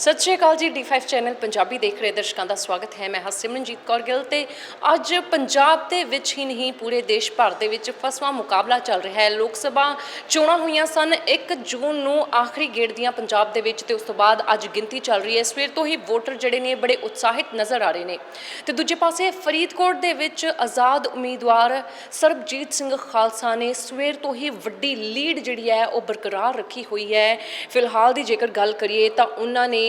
ਸਤਿ ਸ਼੍ਰੀ ਅਕਾਲ ਜੀ D5 channel Punjabi ਦੇਖ ਰਹੇ ਦਰਸ਼ਕਾਂ ਦਾ ਸਵਾਗਤ ਹੈ। ਮੈਂ ਹਾਂ ਸਿਮਰਨਜੀਤ ਕੌਰ ਗਿੱਲ ਤੇ ਅੱਜ ਪੰਜਾਬ ਦੇ ਵਿੱਚ ਹੀ ਨਹੀਂ, ਪੂਰੇ ਦੇਸ਼ ਭਰ ਦੇ ਵਿੱਚ ਫਸਵਾ ਮੁਕਾਬਲਾ ਚੱਲ ਰਿਹਾ ਹੈ। ਲੋਕ ਸਭਾ ਚੋਣਾਂ ਹੋਈਆਂ ਸਨ 1 ਜੂਨ ਨੂੰ ਆਖਰੀ ਗੇੜ ਦੀਆਂ ਪੰਜਾਬ ਦੇ ਵਿੱਚ ਤੇ ਉਸ ਤੋਂ ਬਾਅਦ ਅੱਜ ਗਿਣਤੀ ਚੱਲ ਰਹੀ ਹੈ। ਸਵੇਰ ਤੋਂ ਹੀ ਵੋਟਰ ਜਿਹੜੇ ਨੇ ਬੜੇ ਉਤਸ਼ਾਹਿਤ ਨਜ਼ਰ ਆ ਰਹੇ ਨੇ। ਤੇ ਦੂਜੇ ਪਾਸੇ ਫਰੀਦਕੋਟ ਦੇ ਵਿੱਚ ਆਜ਼ਾਦ ਉਮੀਦਵਾਰ ਸਰਬਜੀਤ ਸਿੰਘ ਖਾਲਸਾ ਨੇ ਸਵੇਰ ਤੋਂ ਹੀ ਵੱਡੀ ਲੀਡ ਜਿਹੜੀ ਹੈ, ਉਹ ਬਰਕਰਾਰ ਰੱਖੀ ਹੋਈ ਹੈ। ਫਿਲਹਾਲ ਦੀ ਜੇਕਰ ਗੱਲ ਕਰੀਏ ਤਾਂ ਉਹਨਾਂ ਨੇ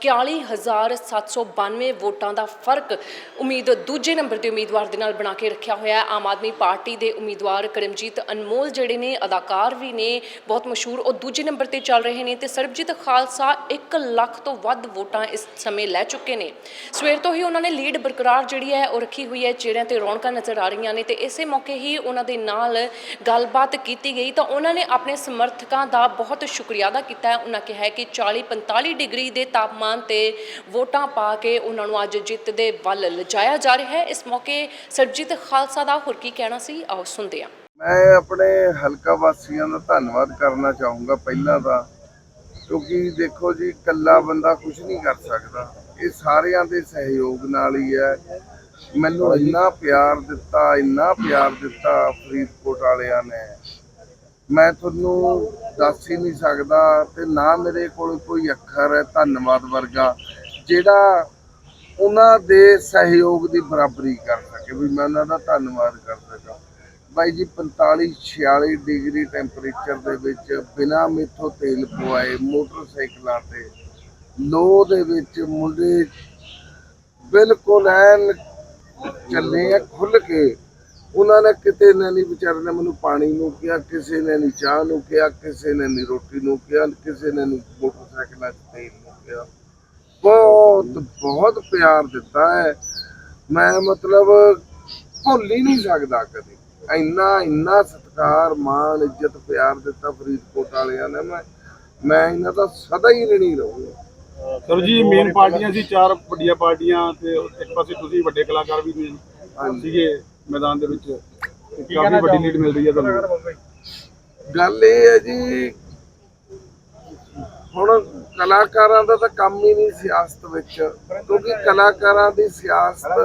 41792 ਵੋਟਾਂ ਦਾ ਫ਼ਰਕ ਉਮੀਦ ਦੂਜੇ ਨੰਬਰ ਦੇ ਉਮੀਦਵਾਰ ਦੇ ਨਾਲ ਬਣਾ ਕੇ ਰੱਖਿਆ ਹੋਇਆ ਹੈ। ਆਮ ਆਦਮੀ ਪਾਰਟੀ ਦੇ ਉਮੀਦਵਾਰ ਕਰਮਜੀਤ ਅਨਮੋਲ ਜਿਹੜੇ ਨੇ, ਅਦਾਕਾਰ ਵੀ ਨੇ, ਬਹੁਤ ਮਸ਼ਹੂਰ ਉਹ ਦੂਜੇ ਨੰਬਰ ਤੇ ਚੱਲ ਰਹੇ ਨੇ ਤੇ ਸਰਬਜੀਤ ਖਾਲਸਾ 1 ਲੱਖ ਤੋਂ ਵੱਧ ਵੋਟਾਂ ਇਸ ਸਮੇਂ ਲੈ ਚੁੱਕੇ ਨੇ। ਸਵੇਰ ਤੋਂ ਹੀ ਉਹਨਾਂ ਨੇ ਲੀਡ ਬਰਕਰਾਰ ਜਿਹੜੀ ਹੈ ਉਹ ਰੱਖੀ ਹੋਈ ਹੈ, ਚਿਹਰਿਆਂ ਤੇ ਰੌਣਕਾਂ ਨਜ਼ਰ ਆ ਰਹੀਆਂ ਨੇ ਤੇ ਇਸੇ ਮੌਕੇ ਹੀ ਉਹਨਾਂ ਦੇ ਨਾਲ ਗੱਲਬਾਤ ਕੀਤੀ ਗਈ ਤਾਂ ਉਹਨਾਂ ਨੇ ਆਪਣੇ ਸਮਰਥਕਾਂ ਦਾ ਬਹੁਤ ਸ਼ੁਕਰੀਆ ਅਦਾ ਕੀਤਾ ਹੈ। ਉਹਨਾਂ ਕਿਹਾ ਕਿ 40 45 ਡਿਗਰੀ ਦੇ ਤਾਪਮਾਨ ਤੇ ਵੋਟਾਂ ਪਾ ਕੇ ਉਹਨਾਂ ਨੂੰ ਅੱਜ ਜਿੱਤ ਦੇ ਵੱਲ ਲਿਜਾਇਆ ਜਾ ਰਿਹਾ ਹੈ। ਇਸ ਮੌਕੇ ਸਰਬਜੀਤ ਖਾਲਸਾ ਦਾ ਹੋਰ ਕੀ ਕਹਿਣਾ ਸੀ, ਆਓ ਸੁਣਦੇ ਹਾਂ। ਮੈਂ ਆਪਣੇ ਹਲਕਾ ਵਾਸੀਆਂ ਦਾ ਧੰਨਵਾਦ ਕਰਨਾ ਚਾਹੂੰਗਾ ਪਹਿਲਾਂ ਤਾਂ, ਕਿਉਂਕਿ ਦੇਖੋ ਜੀ, ਇਕੱਲਾ ਬੰਦਾ ਕੁਝ ਨਹੀਂ ਕਰ ਸਕਦਾ। ਇਹ ਸਾਰਿਆਂ ਦੇ ਸਹਿਯੋਗ ਨਾਲ ਹੀ ਹੈ। ਮੈਨੂੰ ਇੰਨਾ ਪਿਆਰ ਦਿੱਤਾ, ਇੰਨਾ ਪਿਆਰ ਦਿੱਤਾ ਫਰੀਦਕੋਟ ਵਾਲਿਆਂ ਨੇ। ਮੈਂ ਤੁਹਾਨੂੰ ਦੱਸ ਹੀ ਨਹੀਂ ਸਕਦਾ ਤੇ ਨਾ ਮੇਰੇ ਕੋਲ ਕੋਈ ਅੱਖਰ ਹੈ ਧੰਨਵਾਦ ਵਰਗਾ, ਜਿਹੜਾ ਉਹਨਾਂ ਦੇ ਸਹਿਯੋਗ ਦੀ ਬਰਾਬਰੀ ਕਰ ਸਕੇ ਵੀ ਮੈਂ ਉਹਨਾਂ ਦਾ ਧੰਨਵਾਦ ਕਰ ਸਕਾਂ। ਬਾਈ ਜੀ 45 46 ਡਿਗਰੀ ਟੈਂਪਰੇਚਰ ਦੇ ਵਿੱਚ ਬਿਨਾ ਮੇਥੋਂ ਤੇਲ ਪਵਾਏ ਮੋਟਰਸਾਈਕਲਾਂ ਤੇ ਲੋ ਦੇ ਵਿੱਚ ਮੁੰਡੇ ਬਿਲਕੁਲ ਐਨ ਚੱਲੇ ਆ ਖੁੱਲ ਕੇ ਉਹਨਾਂ ਨੇ ਕਿਤੇ ਨੇ ਨਹੀਂ ਵਿਚਾਰੇ ਨੇ ਮੈਨੂੰ ਪਾਣੀ ਨੂੰ ਕਿਹਾ ਕਿਸੇ ਨੇ ਨਹੀਂ ਚਾਹ ਨੂੰ ਕਿਹਾ ਕਿਸੇ ਨੇ ਨਹੀਂ ਰੋਟੀ ਨੂੰ ਕਿਹਾ ਕਿਸੇ ਨੇ ਨਹੀਂ ਮੋਟਰਸਾਈਕਲਾਂ 'ਚ ਤੇਲ ਨੂੰ ਕਿਹਾ। ਬਹੁਤ ਬਹੁਤ ਪਿਆਰ ਦਿੱਤਾ ਹੈ। ਮੈਂ ਮਤਲਬ ਭੁੱਲ ਹੀ ਨਹੀਂ ਸਕਦਾ ਕਦੇ। ਇੰਨਾ ਇੰਨਾ ਸਤਿਕਾਰ ਮਾਣ ਇੱਜ਼ਤ ਪਿਆਰ ਦਿੱਤਾ ਫਰੀਦਕੋਟ ਵਾਲਿਆਂ ਨੇ ਮੈਂ। ਮੈਂ ਇਹਨਾਂ ਦਾ ਸਦਾ ਹੀ ਰਣੀ ਰਹੂੰਗਾ। ਸਰ ਜੀ ਮੇਨ ਪਾਰਟੀਆਂ ਸੀ ਚਾਰ ਵੱਡੀਆਂ ਪਾਰਟੀਆਂ ਤੇ ਇੱਕ ਪਾਸੇ ਤੁਸੀਂ ਵੱਡੇ ਕਲਾਕਾਰ ਵੀ। ਸੀਗੇ। ਮੈਦਾਨ ਦੇ ਵਿੱਚ ਕਾਫੀ ਵੱਡੀ ਲੀਡ ਮਿਲ ਰਹੀ ਹੈ ਤੁਹਾਨੂੰ? ਗੱਲ ਇਹ ਹੈ ਜੀ ਹੁਣ ਕਲਾਕਾਰਾਂ ਦਾ ਤਾਂ ਕੰਮ ਹੀ ਨਹੀਂ ਸਿਆਸਤ ਵਿੱਚ ਕਿਉਂਕਿ ਕਲਾਕਾਰਾਂ ਦੀ ਸਿਆਸਤ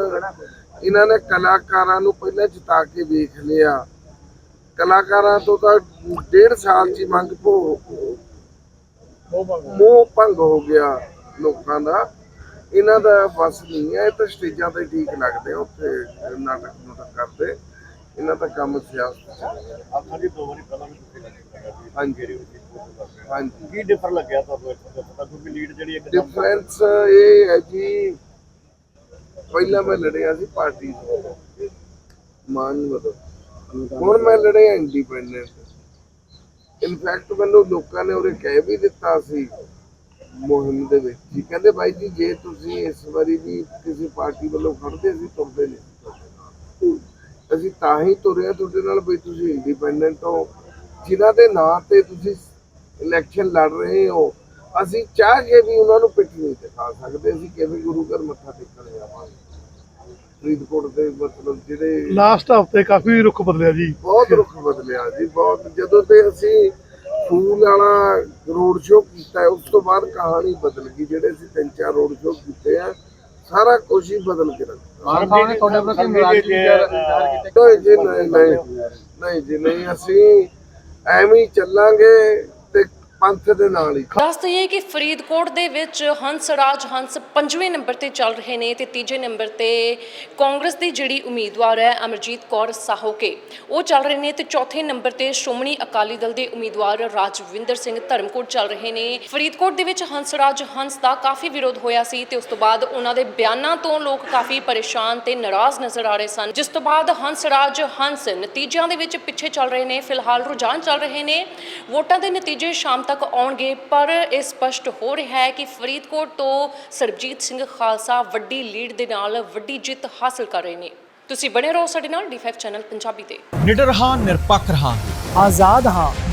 ਇਹਨਾਂ ਨੇ ਕਲਾਕਾਰਾਂ ਨੂੰ ਪਹਿਲਾਂ ਜਿਤਾ ਕੇ ਵੇਖ ਲਿਆ। ਕਲਾਕਾਰਾਂ ਤੋਂ ਤਾਂ ਡੇਢ ਸਾਲ ਚ ਹੀ ਮੰਗ ਭੋ ਮੋਹ ਭੰਗ ਹੋ ਗਿਆ ਲੋਕਾਂ ਦਾ। ਇਹਨਾਂ ਦਾ ਬਸ ਨਹੀਂ ਹੈ ਇਹ ਤਾਂ ਸਟੇਜਾਂ ਤੇ ਠੀਕ ਲੱਗਦੇ ਆ, ਉੱਥੇ ਨਾਟਕ ਨੂਟਕ ਕਰਦੇ। ਇਹਨਾਂ ਦਾ ਕੰਮ ਸਿਆਸਤ। ਆਪਾਂ ਜੀ ਦੋ ਵਾਰੀ ਪਹਿਲਾਂ ਵੀ ਤੁਸੀਂ ਲੱਗਿਆ ਸੀ ਹਾਂਜੀ ਹਾਂਜੀ। ਕੀ ਡਿਫਰ ਲੱਗਿਆ ਤੁਹਾਨੂੰ ਇੱਥੇ ਦਾ ਪਤਾ ਕਿਉਂਕਿ ਲੀਡ ਜਿਹੜੀ ਇੱਕਦਮ ਡਿਫਰੈਂਸ ਇਹ ਹੈ ਜੀ ਪਹਿਲਾਂ ਮੈਂ ਲੜਿਆ ਸੀ ਪਾਰਟੀ ਤੋਂ ਮਾਨ ਮਤਲਬ। ਹੁਣ ਮੈਂ ਲੜਿਆ ਇੰਡੀਪੈਂਡੈਂਟ ਇਨਫੈਕਟ ਮੈਨੂੰ ਲੋਕਾਂ ਨੇ ਉਹਨੇ ਕਹਿ ਵੀ ਦਿੱਤਾ ਸੀ ਮੁਹਿੰਮ ਦੇ ਵਿੱਚ। ਜੀ ਕਹਿੰਦੇ ਬਾਈ ਜੀ ਜੇ ਤੁਸੀਂ ਇਸ ਵਾਰੀ ਵੀ ਕਿਸੇ ਪਾਰਟੀ ਵੱਲੋਂ ਖੜਦੇ ਸੀ ਤੁਰਦੇ ਨਾਲ। ਅਸੀਂ ਤਾਂ ਹੀ ਤੁਰੇ ਹਾਂ ਤੁਹਾਡੇ ਨਾਲ ਵੀ ਤੁਸੀਂ ਇੰਡੀਪੈਂਡੈਂਟ ਹੋ। ਜਿਨ੍ਹਾਂ ਦੇ ਨਾਂ ਤੇ ਤੁਸੀਂ ਇਲੈਕਸ਼ਨ ਲੜ ਰਹੇ ਹੋ ਅਸੀਂ ਚਾਹ ਕੇ ਵੀ ਉਹਨਾਂ ਨੂੰ ਪਿੱਠ ਨਹੀਂ ਦਿਖਾ ਸਕਦੇ। ਅਸੀਂ ਕਿਵੇਂ ਗੁਰੂ ਘਰ ਮੱਥਾ ਟੇਕਣ ਜਾਵਾਂਗੇ? ਫਰੀਦਕੋਟ ਦੇ ਮਤਲਬ ਜਿਹੜੇ ਲਾਸਟ ਹਫ਼ਤੇ ਕਾਫੀ ਰੁੱਖ ਬਦਲਿਆ ਜੀ। ਬਹੁਤ ਰੁੱਖ ਬਦਲਿਆ ਜੀ ਬਹੁਤ। ਜਦੋਂ ਤੇ ਅਸੀਂ ਫੂਲ ਵਾਲਾ ਰੋਡ ਸ਼ੋਅ ਕੀਤਾ ਉਸ ਤੋਂ ਬਾਅਦ ਕਹਾਣੀ ਬਦਲ ਗਈ ਜਿਹੜੇ ਅਸੀਂ ਤਿੰਨ ਚਾਰ ਰੋਡ ਸ਼ੋਅ ਕੀਤੇ ਆ ਸਾਰਾ ਕੁਝ ਹੀ ਬਦਲ ਕੇ ਰੱਖਤਾ ਮਾਨ ਸਾਹਿਬ ਨੇ ਤੁਹਾਡੇ ਪ੍ਰਤੀ ਨਾਰਾਜ਼ਗੀ ਨਹੀਂ ਜੀ ਨਹੀਂ ਨਹੀਂ ਨਹੀਂ ਜੀ ਨਹੀਂ ਅਸੀਂ ਐਵੇਂ ਹੀ ਚੱਲਾਂਗੇ ਪੰਥ ਦੇ ਨਾਲ ਹੀ ਦੱਸ ਦਈਏ ਕਿ ਫਰੀਦਕੋਟ ਦੇ ਵਿੱਚ ਹੰਸ ਰਾਜ ਹੰਸ ਪੰਜਵੇਂ ਨੰਬਰ ਤੇ ਚੱਲ ਰਹੇ ਨੇ ਤੇ ਤੀਜੇ ਨੰਬਰ ਤੇ ਕਾਂਗਰਸ ਦੀ ਜਿਹੜੀ ਉਮੀਦਵਾਰ ਹੈ ਅਮਰਜੀਤ ਕੌਰ ਸਾਹੋਕੇ। ਉਹ ਚੱਲ ਰਹੇ ਨੇ ਤੇ ਚੌਥੇ ਨੰਬਰ ਤੇ ਸ਼੍ਰੋਮਣੀ ਅਕਾਲੀ ਦਲ ਦੇ ਉਮੀਦਵਾਰ ਰਾਜਵਿੰਦਰ ਸਿੰਘ ਧਰਮਕੋਟ ਚੱਲ ਰਹੇ ਨੇ। ਫਰੀਦਕੋਟ ਦੇ ਵਿੱਚ ਹੰਸ ਰਾਜ ਹੰਸ ਦਾ ਕਾਫੀ ਵਿਰੋਧ ਹੋਇਆ ਸੀ ਤੇ ਉਸ ਤੋਂ ਬਾਅਦ ਉਹਨਾਂ ਦੇ ਬਿਆਨਾਂ ਤੋਂ ਲੋਕ ਕਾਫੀ ਪਰੇਸ਼ਾਨ ਤੇ ਨਾਰਾਜ਼ ਨਜ਼ਰ ਆ ਰਹੇ ਸਨ। ਜਿਸ ਤੋਂ ਬਾਅਦ ਹੰਸ ਰਾਜ ਹੰਸ ਨਤੀਜਿਆਂ ਦੇ ਵਿੱਚ ਪਿੱਛੇ ਚੱਲ ਰਹੇ ਨੇ। ਫਿਲਹਾਲ ਰੁਝਾਨ ਚੱਲ ਰਹੇ ਨੇ। ਵੋਟਾਂ ਦੇ ਨਤੀਜੇ ਸ਼ਾਮ ਤੱਕ ਆਉਣਗੇ ਪਰ ਇਹ ਸਪਸ਼ਟ ਹੋ ਰਿਹਾ ਹੈ ਕਿ ਫਰੀਦਕੋਟ ਤੋਂ ਸਰਬਜੀਤ ਸਿੰਘ ਖਾਲਸਾ ਵੱਡੀ ਲੀਡ ਦੇ ਨਾਲ ਵੱਡੀ ਜਿੱਤ ਹਾਸਲ ਕਰ ਰਹੇ ਨੇ। ਤੁਸੀਂ ਬਣੇ ਰਹੋ ਸਾਡੇ ਨਾਲ D5 ਚੈਨਲ ਪੰਜਾਬੀ ਤੇ। ਨਿਡਰ ਹਾਂ ਨਿਰਪੱਖ ਰਹਾਂਗੇ। ਆਜ਼ਾਦ ਹਾਂ।